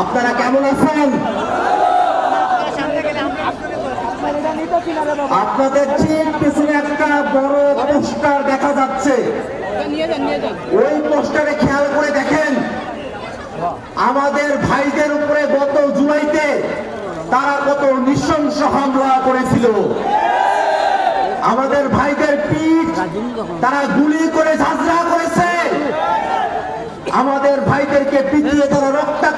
আপনারা কেমন আছেন? আপনাদের ঠিক পিছনে একটা বড় পোস্টার দেখা যাচ্ছে। ওই পোস্টারে খেয়াল করে দেখেন, আমাদের ভাইদের উপরে গত জুলাইতে তারা কত নৃশংস হামলা করেছিল। আমাদের ভাইদের পিঠ তারা গুলি করে ঝাঁঝরা করেছে। আমাদের ভাইদেরকে পিটিয়ে তারা করেছে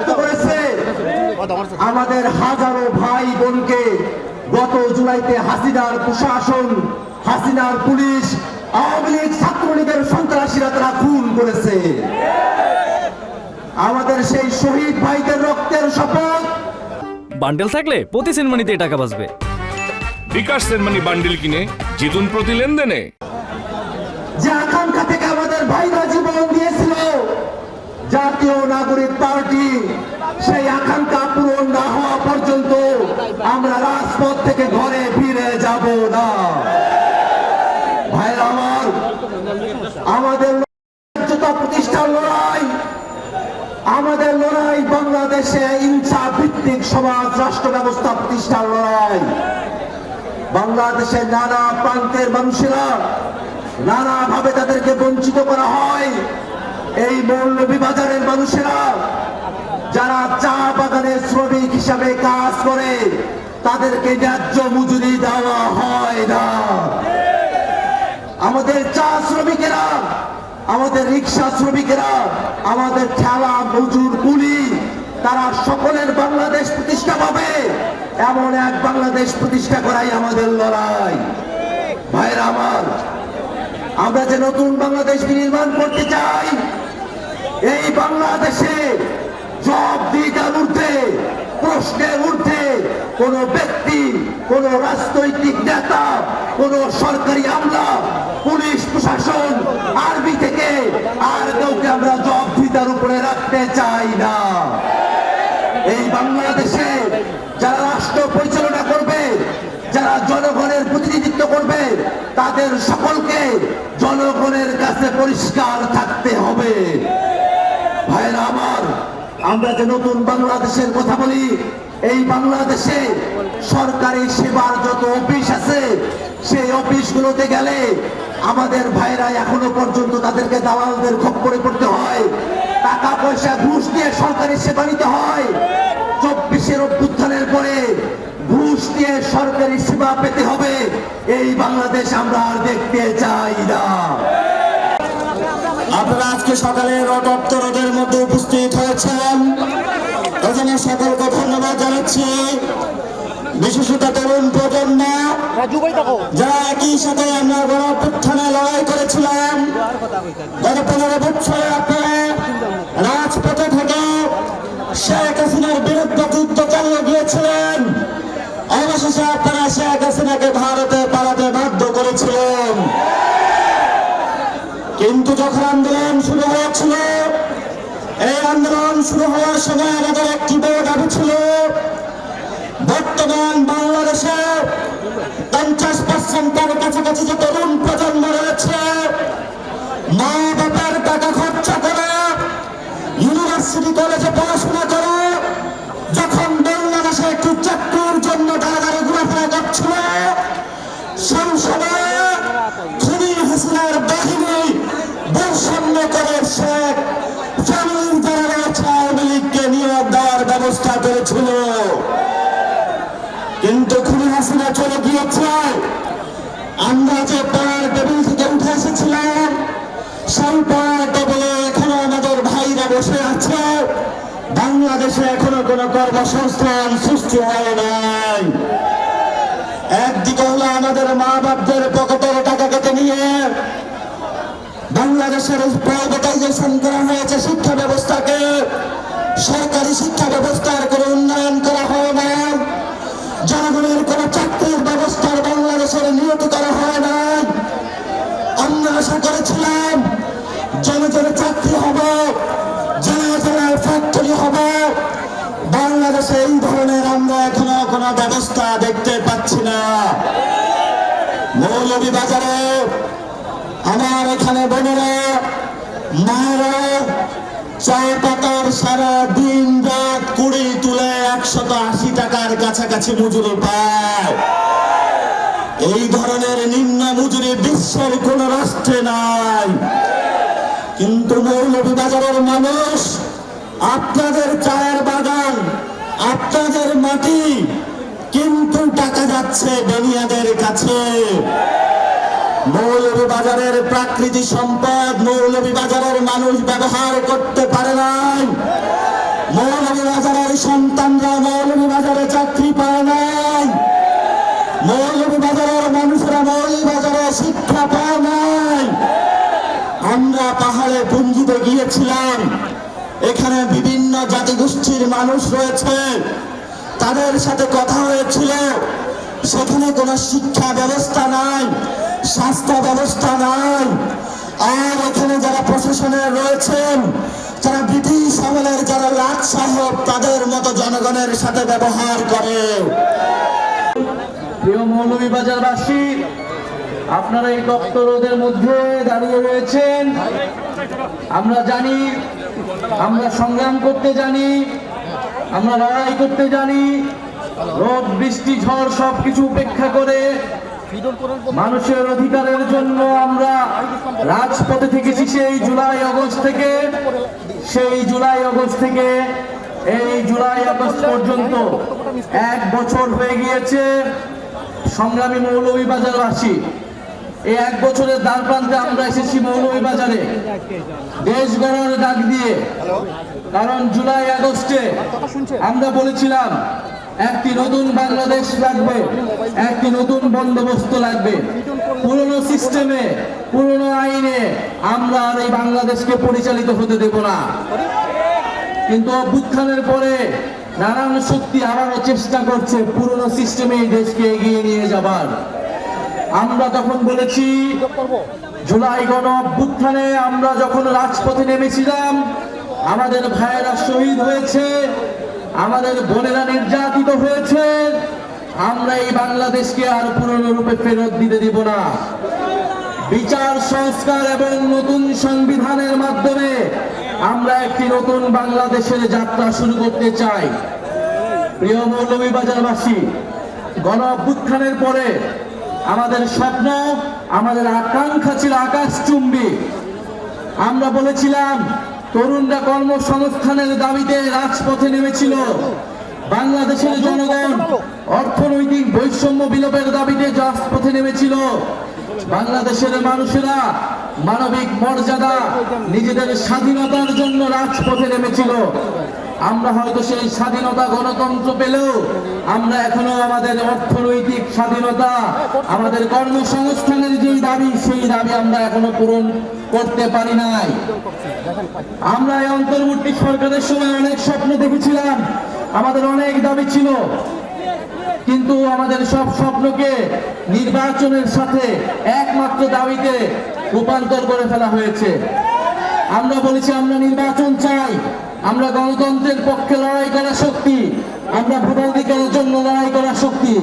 আমাদের হাজারো ভাই বোনকে গত জুলাইতে হাসিনার প্রশাসন হাসিনার পুলিশ আওয়ামী লীগ ছাত্রলীগের সন্ত্রাসীরা তারা খুন করেছে। আমাদের সেই শহীদ ভাইদের রক্তের শপথ। বান্ডেল থাকলে প্রতি সেনমানিতে টাকা বাঁচবে। বিকাশ সেনমানি বান্ডিল কিনে জিতুন প্রতি লেনদেনে। যে আকাঙ্ক্ষা থেকে আমাদের ভাইরা জীবন দিয়েছিল জাতীয় নাগরিক পার্টি সেই আকাঙ্ক্ষা পূরণ না হওয়া পর্যন্ত আমরা রাজপথ থেকে ঘরে ফিরে যাব না। ভাইরা আমার, আমাদের প্রতিষ্ঠার লড়াই, আমাদের লড়াই বাংলাদেশে ইনসাফ ভিত্তিক সমাজ রাষ্ট্র ব্যবস্থা প্রতিষ্ঠার লড়াই। বাংলাদেশের নানা প্রান্তের মানুষেরা নানা ভাবে তাদেরকে বঞ্চিত করা হয়। এই মৌলভীবাজারের মানুষেরা যারা চা বাগানের শ্রমিক হিসাবে কাজ করে, তাদেরকে ন্যায্য মজুরি দেওয়া হয় না। আমাদের চা শ্রমিকেরা, আমাদের রিক্সা শ্রমিকেরা, আমাদের ঠেলা মজুর কুলি, তারা সকলের বাংলাদেশ প্রতিষ্ঠা পাবে। এমন এক বাংলাদেশ প্রতিষ্ঠা করাই আমাদের লড়াই। ভাইরা আমার, আমরা যে নতুন বাংলাদেশ নির্মাণ করতে চাই, এই বাংলাদেশে সব দিকের ঊর্ধ্বে প্রশ্নের ঊর্ধ্বে, কোন ব্যক্তি, কোন রাজনৈতিক নেতা, কোন সরকারি আমলা, পুলিশ, প্রশাসন, আর্মি থেকে আর কাউকে আমরা জবাবদিহিতার উপরে রাখতে চাই না। এই বাংলাদেশে যারা রাষ্ট্র পরিচালনা করবে, যারা জনগণের প্রতিনিধিত্ব করবে, তাদের সকলকে জনগণের কাছে পরিষ্কার থাকতে হবে। আমরা যে নতুন বাংলাদেশের কথা বলি, এই বাংলাদেশে সরকারি সেবার যত অফিস আছে, সেই অফিসগুলোতে গেলে আমাদের ভাইরা এখনও পর্যন্ত তাদেরকে দালালদের খপ্পরে পড়তে হয়। টাকা পয়সা ঘুষ দিয়ে সরকারি সেবা নিতে হয়। চব্বিশের অভ্যুত্থানের পরে ঘুষ দিয়ে সরকারি সেবা পেতে হবে। এই বাংলাদেশ আমরা আর দেখতে চাই না। আপনারা আজকে সকালে রটপ্ত মধ্যে উপস্থিত হয়েছেন। এজন্য সকলকে ধন্যবাদ জানাচ্ছি। বিশেষত তরুণ প্রজন্ম, যারা একই সাথে আমরা গণপ্রত্থানে লড়াই করেছিলাম, গত পনেরো বছরে আপনারা রাজপথে থেকে শেখ হাসিনার বিরুদ্ধে যুদ্ধ চালিয়ে গিয়েছিলেন। অবশেষে আপনারা শেখ হাসিনাকে ভারতে পালাতে বাধ্য করেছিলেন। যখন আন্দোলন শুরু হয়েছিল, এই আন্দোলন শুরু হওয়ার সময় আমাদের একটি বড় দাবি ছিল, বর্তমান বাংলাদেশে পঞ্চাশ পার্সেন্টের কাছাকাছি যে তরুণ প্রজন্ম রয়েছে মা বাবার টাকা খরচা করে ইউনিভার্সিটি কলেজে পড়াশোনা করে, যখন বাংলাদেশে একটু চাকরির জন্য দাঁড়াদাঁড়ি ঘোরাফেরা করছিল সেই ব্যবস্থা করেছিল। কিন্তু খুনি হাসিনা চলে গিয়েছে। আমরা যে পাড়ার টেবিল থেকে উঠে এসেছিলাম, সেই পাড়ার টেবিলে এখনও আমাদের ভাইরা বসে আছে। বাংলাদেশে এখনও কোনো কর্মসংস্থান সৃষ্টি হয় নাই। একদিকে হলো আমাদের মা বাপদের পকেটের টাকা কেটে নিয়ে বাংলাদেশের প্রাইভেটাইজেশন করা হয়েছে শিক্ষা ব্যবস্থাকে। সরকারি শিক্ষা ব্যবস্থার কোনো উন্নয়ন করা হয় না। জনগণের কোনো চাকরির ব্যবস্থার বাংলাদেশের নিয়ত করা হয় না। আমরা আশা করেছিলাম জনে জনে চাকরি হবে জেলায় জেলায় ফ্যাক্টরি হবে। বাংলাদেশে এই ধরনের আমরা এখনও কোনো ব্যবস্থা দেখতে পাচ্ছি না। মৌলভী বাজারে আমার এখানে বোনেরা, মায়েরা চা পাতার সারা দিন রাত কুড়ি তুলে একশত আশি টাকার কাছাকাছি মজুরি পায়। এই ধরনের নিম্ন মজুরি বিশ্বের কোন রাষ্ট্রে নাই। কিন্তু মৌলভীবাজারের মানুষ, আপনাদের চায়ের বাগান, আপনাদের মাটি, কিন্তু টাকা যাচ্ছে বেনিয়াদের কাছে। মৌলভীবাজারের প্রাকৃতিক সম্পদ মৌলভী বাজারের মানুষ ব্যবহার করতে পারে নাই। মৌলভীবাজারের সন্তানরা মৌলভীবাজারে চাকরি পায় নাই। মৌলভীবাজারের মানুষেরা মৌলভীবাজারে শিক্ষা পায় নাই। আমরা পাহাড়ে পুঞ্জিতে গিয়েছিলাম। এখানে বিভিন্ন জাতিগোষ্ঠীর মানুষ রয়েছে। তাদের সাথে কথা হয়েছিল। সেখানে কোনো শিক্ষা ব্যবস্থা নাই। স্বাস্থ্য ব্যবস্থা নাই আর এখানে যারা প্রশাসনে রয়েছেন, যারা ব্রিটিশ আমলের যারা লাট সাহেব তাদের মতো জনগণের সাথে ব্যবহার করে। প্রিয় মৌলভীবাজারবাসী, আপনারা এই দপ্তরদের মধ্যে দাঁড়িয়ে রয়েছেন। আমরা জানি, আমরা সংগ্রাম করতে জানি, আমরা লড়াই করতে জানি, রোদ, বৃষ্টি, ঝড় সব কিছু উপেক্ষা করে মানুষের অধিকারের জন্য আমরা রাজপথে থেকেছি সেই জুলাই আগস্ট থেকে। সেই জুলাই আগস্ট থেকে এই জুলাই আগস্ট পর্যন্ত এক বছর হয়ে গিয়েছে সংগ্রামী মৌলভীবাজারবাসী। এই এক বছরের দ্বার প্রান্তে আমরা এসেছি মৌলভীবাজারে। দেশ গড়ার ডাক দিয়ে। কারণ জুলাই আগস্টে আমরা বলেছিলাম একটি নতুন বাংলাদেশ লাগবে, একটি নতুন বন্দোবস্ত লাগবে। পুরনো সিস্টেমে, পুরনো আইনে আমরা আর এই বাংলাদেশকে পরিচালিত হতে দেব না। কিন্তু অভ্যুত্থানের পরে নানান শক্তি আবারও চেষ্টা করছে পুরনো সিস্টেমে এই দেশকে এগিয়ে নিয়ে যাবার। আমরা তখন বলেছি, জুলাই গণ অভ্যুত্থানে আমরা যখন রাজপথে নেমেছিলাম, আমাদের ভাইয়েরা শহীদ হয়েছে আমাদের বোনেরা নির্যাতিত হয়েছে। আমরা এই বাংলাদেশকে আর পুরনো রূপে ফেরত দিতে দিব না। বিচার, সংস্কার এবং নতুন সংবিধানের মাধ্যমে আমরা একটি নতুন বাংলাদেশের যাত্রা শুরু করতে চাই। প্রিয় মৌলভীবাজারবাসী, গণ অভ্যুত্থানের পরে আমাদের স্বপ্ন, আমাদের আকাঙ্ক্ষা ছিল আকাশ চুম্বি আমরা বলেছিলাম তরুণরা কর্মসংস্থানের দাবিতে রাজপথে নেমেছিল। বাংলাদেশের জনগণ অর্থনৈতিক বৈষম্য বিলোপের দাবিতে রাজপথে নেমেছিল। বাংলাদেশের মানুষেরা মানবিক মর্যাদা, নিজেদের স্বাধীনতার জন্য রাজপথে নেমেছিল। আমরা হয়তো সেই স্বাধীনতা গণতন্ত্র পেলেও আমরা এখনও আমাদের অর্থনৈতিক স্বাধীনতা, আমাদের কর্মসংস্থানের যেই দাবি, সেই দাবি আমরা এখনও পূরণ করতে পারি নাই। আমরা এই অন্তর্বর্তী সরকারের সময় অনেক স্বপ্ন দেখেছিলাম, আমাদের অনেক দাবি ছিল। কিন্তু আমাদের সব স্বপ্নকে নির্বাচনের সাথে একমাত্র দাবিতে রূপান্তর করে ফেলা হয়েছে। আমরা বলেছি, আমরা নির্বাচন চাই। আমরা গণতন্ত্রের পক্ষে লড়াই করা শক্তি, আমরা ভোটাধিকারের জন্য লড়াই করা শক্তি,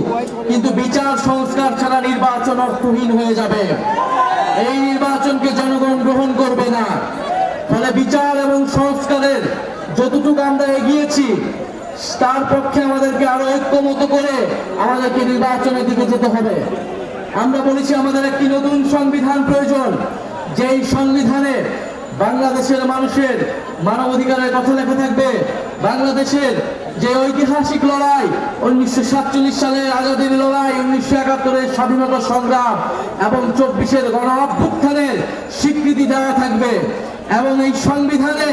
কিন্তু বিচার, সংস্কার ছাড়া নির্বাচন অর্থহীন হয়ে যাবে। এই নির্বাচনকে জনগণ গ্রহণ করবে না। ফলে বিচার এবং সংস্কারের যতটুকু আমরা এগিয়েছি, তার পক্ষে আমাদেরকে আরও ঐক্যমত করে আমাদেরকে নির্বাচনের দিকে যেতে হবে। আমরা বলেছি, আমাদের একটি নতুন সংবিধান প্রয়োজন। যেই সংবিধানে বাংলাদেশের মানুষের মানবাধিকারের কথা লেখা থাকবে। বাংলাদেশের যে ঐতিহাসিক লড়াই, উনিশশো সাতচল্লিশ সালের আজাদির লড়াই, উনিশশো একাত্তরের স্বাধীনতা সংগ্রাম এবং চব্বিশের গণ অভ্যুত্থানের স্বীকৃতি দেওয়া থাকবে এবং এই সংবিধানে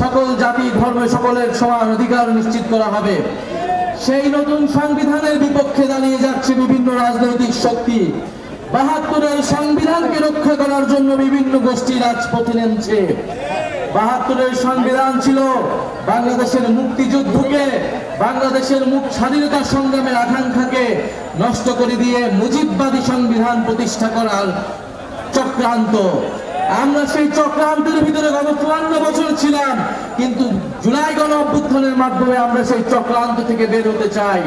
সকল জাতি, ধর্ম, সকলের সমান অধিকার নিশ্চিত করা হবে। সেই নতুন সংবিধানের বিপক্ষে দাঁড়িয়ে যাচ্ছে বিভিন্ন রাজনৈতিক শক্তি। বাহাত্তরের সংবিধানকে রক্ষা করার জন্য বিভিন্ন গোষ্ঠী রাজপথে নেমছে। বাহাত্তরের সংবিধান ছিল বাংলাদেশের মুক্তিযুদ্ধকে, বাংলাদেশের মুখ স্বাধীনতা সংগ্রামের আকাঙ্ক্ষাকে নষ্ট করে দিয়ে মুজিববাদী সংবিধান প্রতিষ্ঠা করার চক্রান্ত। আমরা সেই চক্রান্তের ভিতরে গত চুয়ান্ন বছর ছিলাম, কিন্তু জুলাই গণ অভ্যুত্থানের মাধ্যমে আমরা সেই চক্রান্ত থেকে বের হতে চাই।